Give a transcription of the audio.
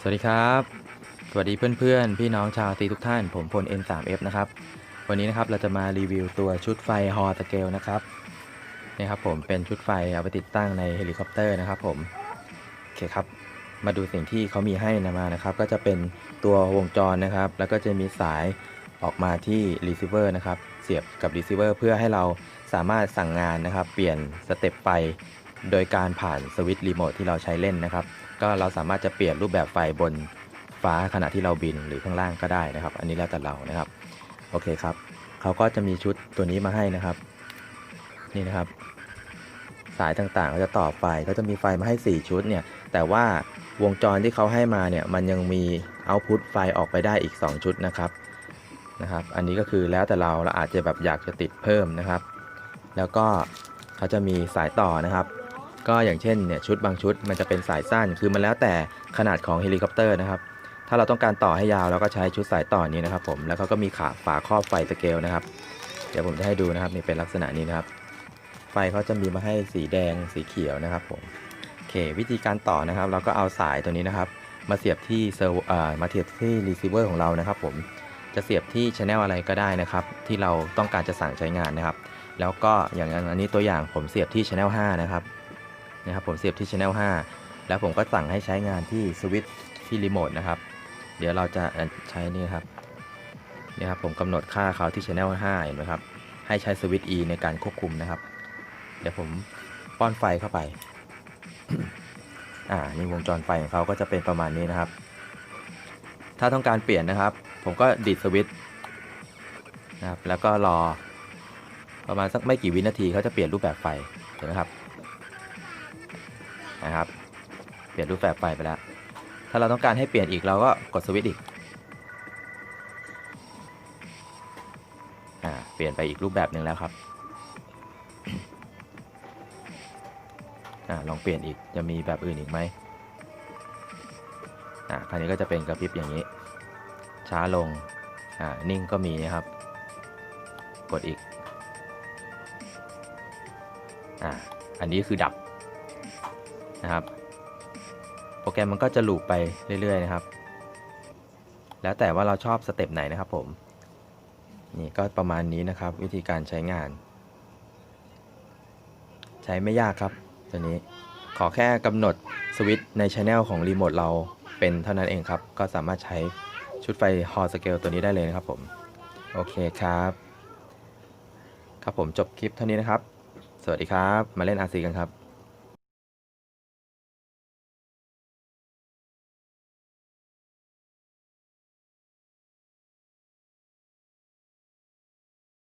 สวัสดีครับ สวัสดีเพื่อนๆ พี่น้องชาวตีทุกท่าน ผมพล N3F นะครับ วันนี้นะครับเราจะมารีวิวตัวชุดไฟฮอสเกลนะครับนี่ครับผมเป็นชุดไฟเอาไปติดตั้งในเฮลิคอปเตอร์นะครับผม โอเคครับ มาดูสิ่งที่เขามีให้นะมานะครับ ก็จะเป็นตัววงจรนะครับ แล้วก็จะมีสาย ออกมาที่รีเซิเวอร์นะครับเสียบกับรีเซิเวอร์เพื่อให้เราสามารถสั่งงานนะครับ เปลี่ยนสเต็ปไฟโดยการผ่านสวิตช์รีโมทที่เราใช้เล่นนะครับ ก็เราสามารถจะเปลี่ยนรูปแบบไฟบนฟ้าขณะที่เราบินหรือข้างล่างก็ได้นะครับ อันนี้แล้วแต่เรานะครับ โอเคครับเขาก็จะมีชุดตัวนี้มาให้นะครับ นี่นะครับ สายต่างๆก็จะต่อไฟก็จะมีไฟมาให้ 4 ชุดเนี่ย แต่ว่าวงจรที่เขาให้มาเนี่ยมันยังมีเอาพุตไฟออกไปได้อีก 2 ชุดนะครับ นะครับ อันนี้ก็คือแล้วแต่เราเราอาจจะแบบอยากจะติดเพิ่มนะครับ แล้วก็เขาจะมีสายต่อนะครับ ก็อย่างเช่นเนี่ยชุดบางชุดมันจะเป็นสายสั้น คือมันแล้วแต่ขนาดของเฮลิคอปเตอร์นะครับ ถ้าเราต้องการต่อให้ยาวเราก็ใช้ชุดสายต่อนี้นะครับ ผมแล้วเขาก็มีขาฝาครอบไฟสเกลนะครับ เดี๋ยวผมจะให้ดูนะครับนี่เป็นลักษณะนี้นะครับ ไฟเขาจะมีมาให้สีแดงสีเขียวนะครับ ผมโอเค วิธีการต่อนะครับ เราก็เอาสายตัวนี้นะครับ มาเสียบที่เซอร์มาเสียบที่รีเซิเวอร์ของเรานะครับ ผม จะเสียบที่ช anel อะไรก็ได้นะครับ ที่เราต้องการจะสั่งใช้งานนะครับ แล้วก็อย่างอันนี้ตัวอย่างผมเสียบที่ช anel 5 นะครับนะครับ ผมเสียบที่ช anel 5 แล้วผมก็สั่งให้ใช้งานที่สวิตช์ที่รีโมทนะครับ เดี๋ยวเราจะใช้นี่ครับนี่ครับผมกำหนดค่าเขาที่ channel 5เห็นไหมครับให้ใช้สวิตช์ E ในการควบคุมนะครับ เดี๋ยวผมป้อนไฟเข้าไป อ่านี่วงจรไฟของเขาก็จะเป็นประมาณนี้นะครับ ถ้าต้องการเปลี่ยนนะครับ ผมก็ดีดสวิตช์นะครับแล้วก็รอประมาณสักไม่กี่วินาทีเขาจะเปลี่ยนรูปแบบไฟเห็นไหมครับนะครับ เปลี่ยนรูปแบบไฟไปแล้ว ถ้าเราต้องการให้เปลี่ยนอีกเราก็กดสวิตช์อีกอ่าเปลี่ยนไปอีกรูปแบบหนึ่งแล้วครับอ่าลองเปลี่ยนอีกจะมีแบบอื่นอีกไหมอ่าคราวนี้ก็จะเป็นกระพริบอย่างนี้ ช้าลง อ่า นิ่งก็มีนะครับ กดอีก อ่า อันนี้คือดับนะครับ โปรแกรมมันก็จะลูปไปเรื่อย ๆ นะครับ แล้วแต่ว่าเราชอบสเต็ปไหนนะครับผม นี่ก็ประมาณนี้นะครับ วิธีการใช้งาน ใช้ไม่ยากครับ ตัวนี้ ขอแค่กำหนดสวิตช์ในช anel ของรีโมทเราเป็นเท่านั้นเองครับ ก็สามารถใช้ ชุดไฟฮอลสเกลตัวนี้ได้เลยนะครับผม โอเคครับ ครับผมจบคลิปเท่านี้นะครับ สวัสดีครับ มาเล่น RC กันครับ